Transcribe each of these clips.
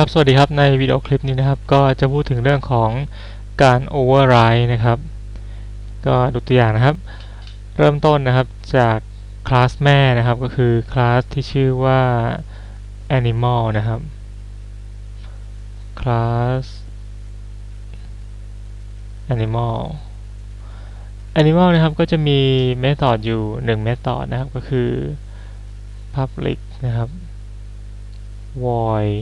ครับ สวัสดีครับในวิดีโอคลิปนี้นะครับ ก็จะพูดถึงเรื่องของการ override นะครับ ก็ดูตัวอย่างนะครับ เริ่มต้นนะครับจากคลาสแม่นะครับ ก็คือคลาสที่ชื่อว่า animal นะครับคลาส animal animal นะครับก็จะมีเมธอดอยู่1เมธอดนะครับก็คือ public นะครับ void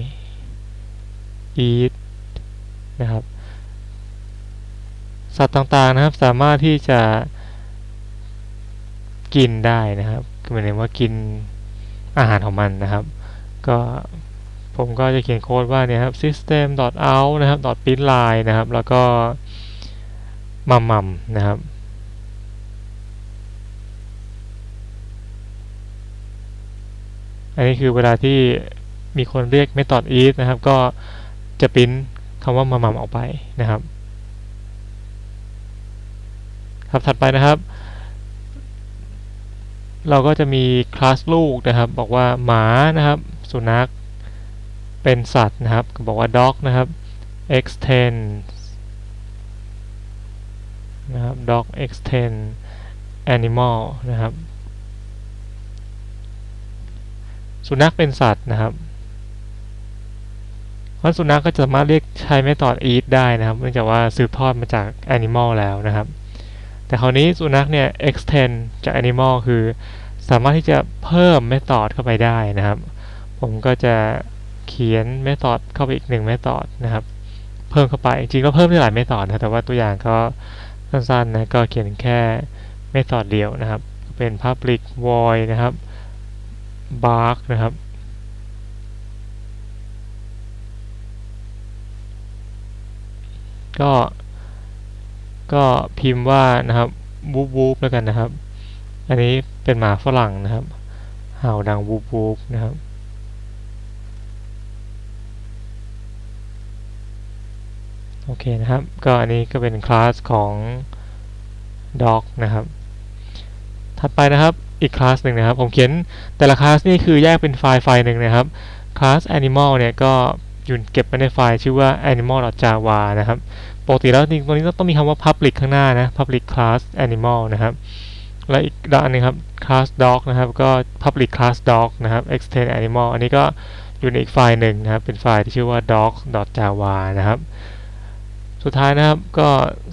eat นะครับสัตว์ต่างๆนะครับ สามารถที่จะกินได้นะครับหมายถึงว่ากินอาหารของมันนะครับ ก็ผมก็จะเขียนโค้ดว่าเนี่ยครับ system out นะครับ print line นะครับ แล้วก็มัมมัมนะครับอันนี้คือเวลาที่มีคนเรียก method is นะครับ ก็ จะปริ้นคำว่ามัมมัมออกไปนะครับ ครับถัดไปนะครับ เราก็จะมีคลาสลูกนะครับ บอกว่าหมานะครับ สุนัขเป็นสัตว์นะครับ ก็บอกว่า dog นะครับ extend นะครับ dog extend animal นะครับ สุนัขเป็นสัตว์นะครับ พราะสุนัขก็จะสามารถเรียกใช้เมธอด eat ได้นะครับเนื่องจากว่าสืบทอดมาจาก animal แล้วนะครับ แต่คราวนี้สุนัขเนี่ย extend จาก animal คือ สามารถที่จะเพิ่มเมธอดเข้าไปได้นะครับ ผมก็จะเขียนเมธอดเข้าไปอีกหนึ่งเมธอดนะครับ เพิ่มเข้าไปจริงๆก็เพิ่มได้หลายเมธอดนะแต่ว่าตัวอย่างก็สั้นๆนะก็เขียนแค่เมธอดเดียวนะครับ เป็น public void นะครับ bark นะครับ ก็ก็พิมพ์ว่านะครับวูบวูบแล้วกันนะครับ อันนี้เป็นหมาฝรั่งนะครับเห่าดังวูบวูบนะครับ โอเคนะครับ ก็อันนี้ก็เป็นคลาสของ dog นะครับ ถัดไปนะครับอีกคลาสหนึ่งนะครับ ผมเขียนแต่ละคลาสนี่คือแยกเป็นไฟล์ไฟล์หนึ่งนะครับคลาส animal เนี่ยก็ อยู่เก็บไว้ในไฟล์ชื่อว่า animal.java นะครับปกติแล้วจริงนี้ต้องมีคำว่า public ข้างหน้านะ public class animal นะครับ และอีกด้านนึงครับ class dog นะครับ ก็ public class dog นะครับ extend animal อันนี้ก็อยู่ในอีกไฟล์หนึ่งนะครับ เป็นไฟล์ที่ชื่อว่า docs.java นะครับ สุดท้ายนะครับ ก็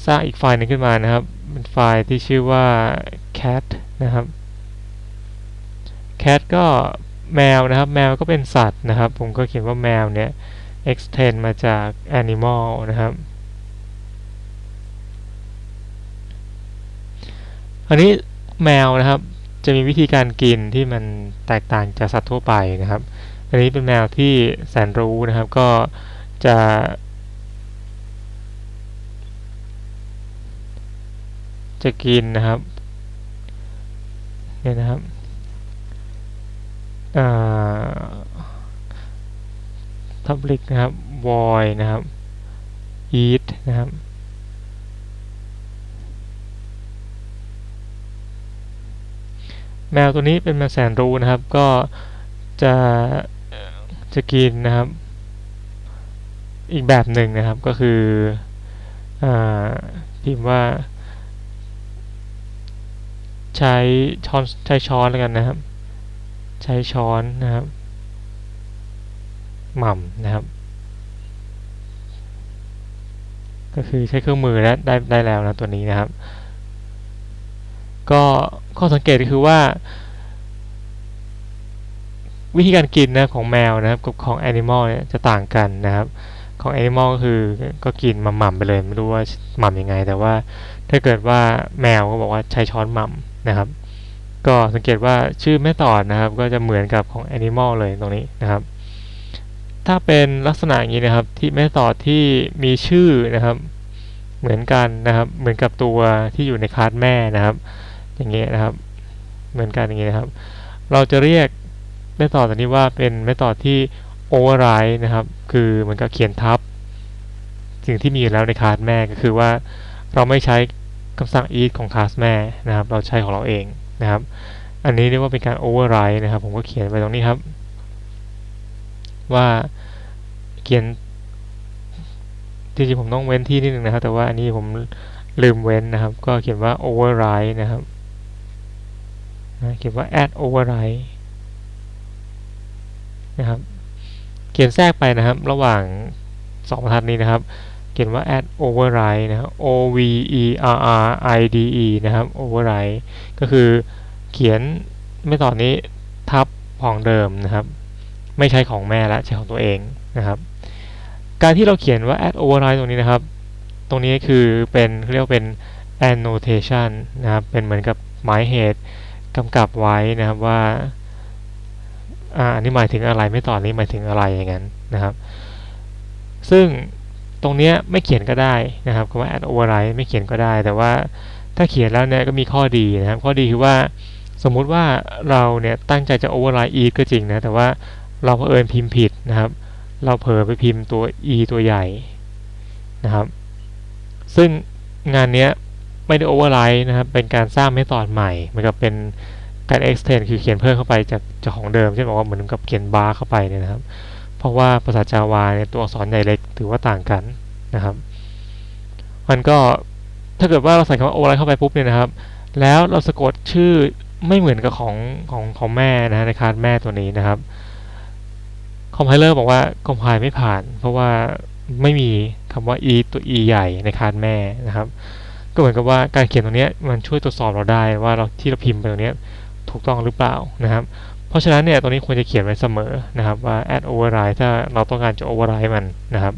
สร้างอีกไฟล์หนึ่งขึ้นมานะครับ เป็นไฟล์ที่ชื่อว่า cat นะครับ cat ก็แมวนะครับ แมวก็เป็นสัตว์นะครับ ผมก็เขียนว่าแมวเนี่ย extend มาจาก animal นะครับ อันนี้แมวนะครับจะมีวิธีการกินที่มันแตกต่างจากสัตว์ทั่วไปนะครับ อันนี้เป็นแมวที่แสนรู้นะครับ ก็จะจะกินนะครับเนี่ยนะครับอ่า public นะครับ void นะครับ eat นะครับ แมวตัวนี้เป็นแมวแสนรู้นะครับ ก็จะจะกินนะครับ อีกแบบหนึ่งนะครับก็คืออพิมพ์ว่า ใช้ช้อนใช้ช้อนแล้วกันนะครับ ใช้ช้อนนะครับ หม่ำนะครับ ก็คือใช้เครื่องมือและได้ได้แล้วนะตัวนี้นะครับ ก็ข้อสังเกตคือว่า วิธีการกินนะของแมวนะครับกับของ animal เนี่ยจะต่างกันนะครับ ของ animal ก็คือก็กินหม่ำๆไปเลยไม่รู้ว่าหม่ำยังไง แต่ว่าถ้าเกิดว่าแมวก็บอกว่าใช้ช้อนหม่ำนะครับก็สังเกตว่าชื่อแม่ตอดนะครับ ก็จะเหมือนกับของ animal เลยตรงนี้นะครับ ถ้าเป็นลักษณะอย่างนี้นะครับ ที่แม่ตอดที่มีชื่อนะครับ เหมือนกันนะครับ เหมือนกับตัวที่อยู่ในคลาสแม่นะครับ อย่างเงี้ยนะครับ เหมือนกันอย่างเงี้ยนะครับ เราจะเรียกเมธอดตัวนี้ว่าเป็นเมธอดที่ override นะครับ คือเหมือนกับเขียนทับ สิ่งที่มีอยู่แล้วในคลาสแม่ก็คือว่า เราไม่ใช้คำสั่ง eat ของคลาสแม่นะครับ เราใช้ของเราเองนะครับ อันนี้เรียกว่าเป็นการ override นะครับ ผมก็เขียนไว้ตรงนี้ครับ ว่าเขียนจริงๆผมต้องเว้นที่นิดนึงนะครับ แต่ว่าอันนี้ผมลืมเว้นนะครับ ก็เขียนว่า override นะครับนะเขียนว่า add override นะครับ เขียนแทรกไปนะครับ ระหว่างสองบรรทัดนี้นะครับ เขียนว่า add override นะครับ o v e r r i d e นะครับ override ก็คือเขียนไม่ต่อนนี้ทับของเดิมนะครับ ไม่ใช่ของแม่และใช้ของตัวเองนะครับ การที่เราเขียนว่า add override ตรงนี้นะครับ ตรงนี้คือเป็นเรียกว่าเป็น annotation นะครับ เป็นเหมือนกับหมายเหตุกำกับไว้นะครับว่าอ่าอันนี้หมายถึงอะไรไม่ต่อนนี้หมายถึงอะไรอย่างนั้นนะครับ ซึ่งตรงนี้ไม่เขียนก็ได้นะครับคำว่า add override ไม่เขียนก็ได้ แต่ว่าถ้าเขียนแล้วเนี่ยก็มีข้อดีนะครับ ข้อดีคือว่าสมมุติว่าเราเนี่ยตั้งใจจะ override e ก็จริงนะ แต่ว่า เราเผอิญพิมพ์ผิดนะครับ เราเผลอไปพิมพ์ตัว e ตัวใหญ่นะครับ ซึ่งงานนี้ไม่ได้ override นะครับ เป็นการสร้างเมธอดใหม่ เหมือนกับเป็นการ extend คือเขียนเพิ่มเข้าไปจากจากของเดิมเช่นบอกว่าเหมือนกับเขียน bar เข้าไปเนี่ยนะครับ เพราะว่าภาษาจาวาเนี่ยตัวอักษรใหญ่เล็กถือว่าต่างกันนะครับมันก็ถ้าเกิดว่าเราใส่คำว่า override เข้าไปปุ๊บเนี่ยนะครับ แล้วเราสะกดชื่อไม่เหมือนกับของของของแม่นะฮะในคาสแม่ตัวนี้นะครับ คอมไพเลอร์บอกว่าคอมไพล์ไม่ผ่าน เพราะว่าไม่มีคำว่า e ตัว e ใหญ่ในคาสแม่นะครับ ก็เหมือนกับว่าการเขียนตรงนี้มันช่วยตรวจสอบเราได้ว่าเราที่เราพิมพ์ไปตรงนี้ถูกต้องหรือเปล่านะครับ เพราะฉะนั้นเนี่ยตรงนี้ควรจะเขียนไว้เสมอนะครับว่า add override ถ้าเราต้องการจะ override มันนะครับ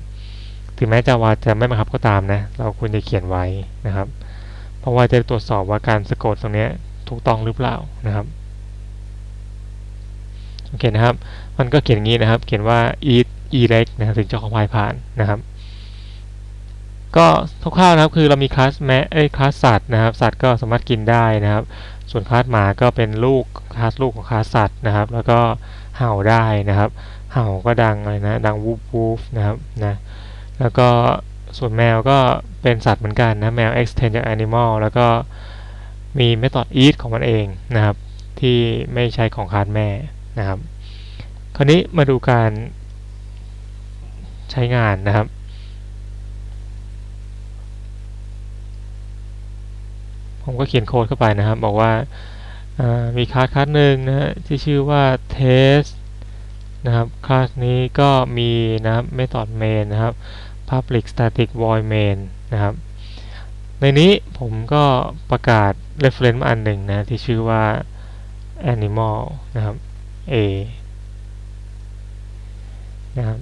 ถึงแม้จาวาจะไม่บังคับก็ตามนะ เราควรจะเขียนไว้นะครับ เพราะว่าจะตรวจสอบว่าการสะกดตรงนี้ถูกต้องหรือเปล่านะครับ โอเคนะครับ มันก็เขียนอย่างนี้นะครับ เขียนว่า eat e เล็กนะครับถึงจะคอมไพล์ผ่านนะครับ ก็คร่าวๆนะครับคือเรามีคลาสแม้เอ้คลาสสัตว์นะครับ สัตว์ก็สามารถกินได้นะครับ ส่วนคลาสหมาก็เป็นลูกคลาสลูกของคลาสสัตว์นะครับ แล้วก็เห่าได้นะครับ เห่าก็ดังอะไรนะดังวูฟวูฟนะครับนะแล้วก็ส่วนแมวก็เป็นสัตว์เหมือนกันนะแมว extend จาก animal แล้วก็มี method eat ของมันเองนะครับ ที่ไม่ใช่ของคลาสแม่นะครับ คราวนี้มาดูการใช้งานนะครับ ผมก็เขียนโค้ดเข้าไปนะครับ บอกว่ามีคลาสคลาสหนึ่งนะฮะที่ชื่อว่า test นะครับคลาสนี้ก็มีนะครับ method main นะครับ public static void main นะครับ ในนี้ผมก็ประกาศ reference อันหนึ่งนะ ที่ชื่อว่า animal นะครับ a นะครับ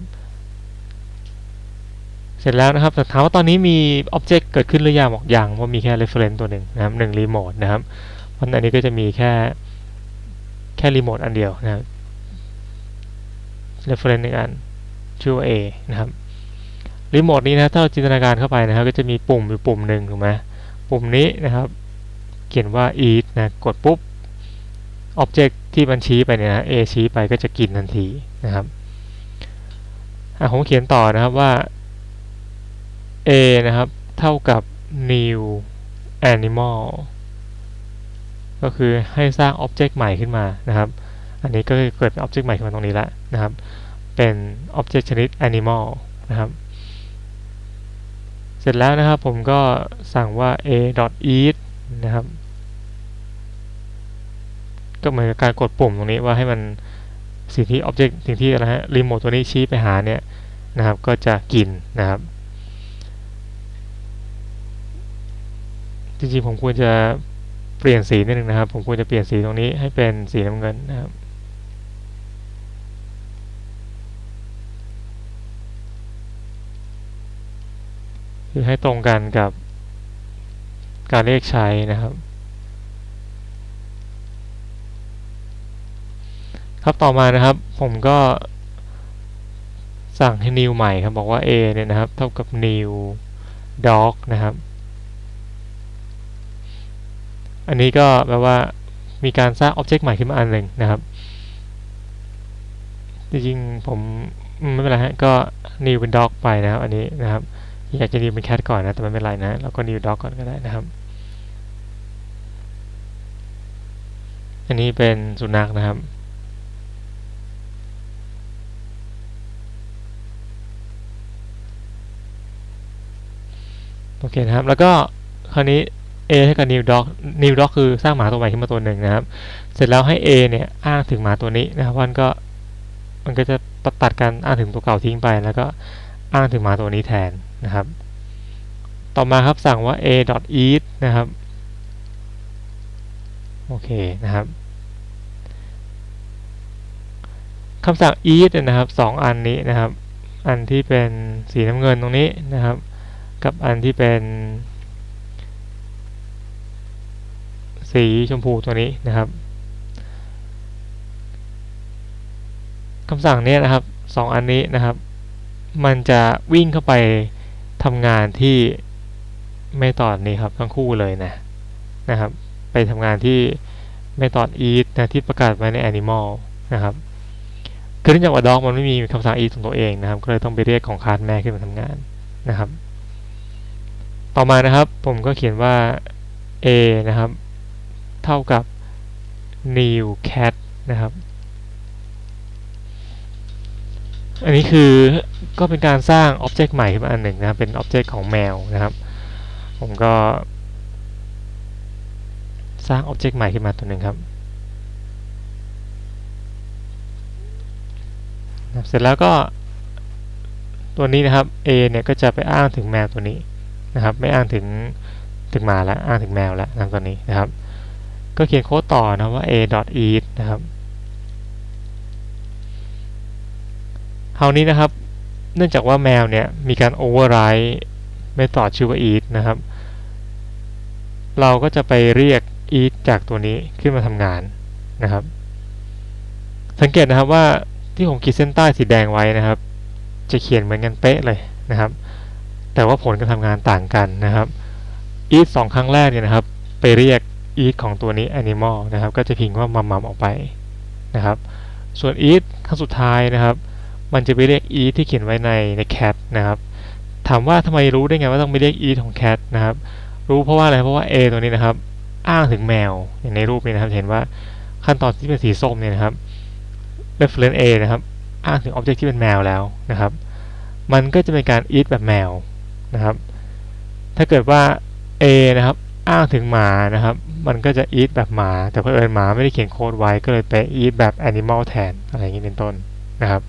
เสร็จแล้วนะครับแต่ถามว่าตอนนี้มี object เกิดขึ้นหรือยังบอกยังเพราะมีแค่ reference ตัวหนึ่งนะครับหนึ่ง remote นะครับเพราะอันนี้ก็จะมีแค่แค่ remote อันเดียวนะครับ reference หนึ่งอันชื่อว่า a นะครับ remote นี้นะถ้าเราจินตนาการเข้าไปนะครับก็จะมีปุ่มอยู่ปุ่มหนึ่งถูกไหมปุ่มนี้นะครับ เขียนว่า eat นะกดปุ๊บ object ที่มันชี้ไปเนี่ยนะ a ชี้ไปก็จะกินทันทีนะครับ ผมเขียนต่อนะครับว่า a นะครับ เท่ากับ new animal ก็คือให้สร้าง object ใหม่ขึ้นมานะครับ อันนี้ก็เกิดเป็น object ใหม่ขึ้นมาตรงนี้แล้วนะครับ เป็น object ชนิด animal นะครับ เสร็จแล้วนะครับผมก็สั่งว่า a eat นะครับ ก็เหมือนการกดปุ่มตรงนี้ว่าให้มันสิ่งที่ object สิ่งที่อะไรฮะ remote ตัวนี้ชี้ไปหาเนี่ย นะครับ ก็จะกินนะครับ จริงๆผมควรจะเปลี่ยนสีนิดนึงนะครับ ผมควรจะเปลี่ยนสีตรงนี้ให้เป็นสีน้ำเงินนะครับคือให้ตรงกันกับการเรียกใช้นะครับ ครับต่อมานะครับ ผมก็ สั่งให้ new ใหม่ครับบอกว่า a เนี่ยนะครับเท่ากับ new dog นะครับ อันนี้ก็แปลว่ามีการสร้าง object ใหม่ขึ้นมาอันหนึ่งนะครับ จริงๆผมไม่เป็นไรฮะก็ new เป็น dog ไปนะครับ อันนี้นะครับ อยากจะ new เป็น cat ก่อนนะแต่ไม่เป็นไรนะเราก็ new dog ก่อนก็ได้นะครับอันนี้เป็นสุนัขนะครับ โอเคนะครับ แล้วก็คราวนี้ a ให้กับ new doc new doc คือสร้างหมาตัวใหม่ขึ้นมาตัวหนึ่งนะครับ เสร็จแล้วให้ a เนี่ยอ้างถึงหมาตัวนี้นะครับมันก็มันก็จะตัดตัดการอ้างถึงตัวเก่าทิ้งไป แล้วก็อ้างถึงหมาตัวนี้แทนนะครับ ต่อมาครับสั่งว่า a eat นะครับโอเคนะครับคำสั่ง eat เนี่ยนะครับสองอันนี้นะครับ อันที่เป็นสีน้ำเงินตรงนี้นะครับ กับอันที่เป็น สีชมพูตัวนี้นะครับคำสั่งนี้นะครับสองอันนี้นะครับ มันจะวิ่งเข้าไปทำงานที่ไม่ตอดนี้ครับทั้งคู่เลยนะนะครับ ไปทำงานที่ไม่ตอด eat นะที่ประกาศไว้ใน animal นะครับคือเนื่องจากว่า dog มันไม่มีคำสั่ง eat ของตัวเองนะครับ ก็เลยต้องไปเรียกของคลาสแม่ขึ้นมาทำงานนะครับ ต่อมานะครับผมก็เขียนว่า a นะครับ เท่ากับ new cat นะครับ อันนี้คือก็เป็นการสร้าง Object ใหม่ขึ้นมาอันหนึ่งนะครับ เป็น Object ของแมวนะครับ ผมก็ สร้าง Object ใหม่ขึ้นมาตัวหนึ่งครับนะครับ เสร็จแล้วก็ตัวนี้นะครับ A เนี่ยก็จะไปอ้างถึงแมวตัวนี้ นะครับ ไม่อ้างถึงถึงหมาแล้วอ้างถึงแมวแล้วตัวนี้นะครับ ก็เขียนโค้ดต่อนะว่า a eat นะครับคราวนี้นะครับ เนื่องจากว่าแมวเนี่ยมีการ override ไม่ต่อชื่อว่า eat นะครับ เราก็จะไปเรียก eat จากตัวนี้ขึ้นมาทำงานนะครับ สังเกตนะครับว่าที่ผมขีดเส้นใต้สีแดงไว้นะครับ จะเขียนเหมือนกันเป๊ะเลยนะครับ แต่ว่าผลการทำงานต่างกันนะครับ eat สองครั้งแรกเนี่ยนะครับ ไปเรียก eat ของตัวนี้ animal นะครับ ก็จะพิมพ์ว่ามัมมัมออกไปนะครับ ส่วน eat ครั้งสุดท้ายนะครับ มันจะไปเรียก eat ที่เขียนไว้ในใน cat นะครับ ถามว่าทำไมรู้ได้ไงว่าต้องไปเรียก eat ของ cat นะครับ รู้เพราะว่าอะไร เพราะว่า a ตัวนี้นะครับ อ้างถึงแมว อย่างในรูปนี้นะครับ เห็นว่าขั้นตอนที่เป็นสีส้มเนี่ยนะครับ reference a นะครับ อ้างถึง object ที่เป็นแมวแล้วนะครับ มันก็จะเป็นการ eat แบบแมว นะครับ ถ้าเกิดว่า a นะครับ อ้างถึงหมานะครับ มันก็จะ eat แบบหมา แต่เผอิญหมาไม่ได้เขียนโค้ดไว้ก็เลยไป eat แบบ animal แทนอะไรอย่างนี้เป็นต้นนะครับ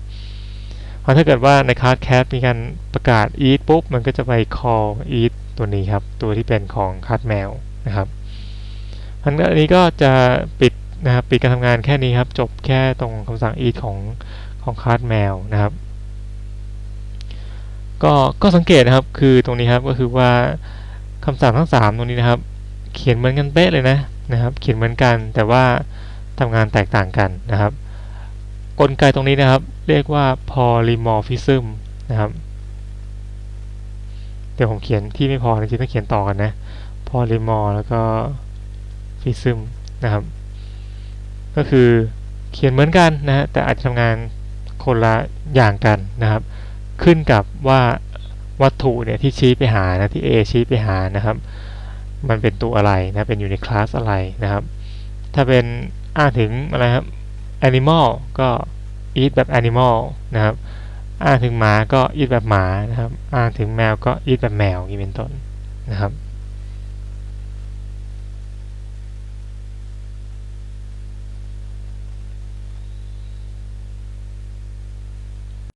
พราะถ้าเกิดว่าใน class cat มีการประกาศ eat ปุ๊บ มันก็จะไป call eat ตัวนี้ครับ ตัวที่เป็นของ class แมวนะครับอันนี้ก็จะปิดนะครับปิดการทำงานแค่นี้ครับ จบแค่ตรงคำสั่ง eat ของของ class แมวนะครับ ก็ก็สังเกตนะครับคือตรงนี้ครับก็คือว่าคำสั่งทั้ง 3 ตรงนี้นะครับ เขียนเหมือนกันเป๊ะเลยนะนะครับ เขียนเหมือนกันแต่ว่าทำงานแตกต่างกันนะครับ กลไกตรงนี้นะครับ เรียกว่า polymorphism นะครับ เดี๋ยวผมเขียนที่ไม่พอจริงๆต้องเขียนต่อกันนะ polymorph แล้วก็ phism นะครับ ก็คือเขียนเหมือนกันนะฮะแต่อาจจะทำงานคนละอย่างกันนะครับ ขึ้นกับว่าวัตถุเนี่ยที่ชี้ไปหานะที่ A ชี้ไปหานะครับ มันเป็นตัวอะไรนะเป็นอยู่ในคลาสอะไรนะครับ ถ้าเป็นอ้างถึงอะไรครับ animal ก็ eat แบบ animal นะครับอ้างถึงหมาก็ eat แบบหมานะครับอ้างถึงแมวก็ eat แบบแมวอย่างนี้เป็นต้นนะครับ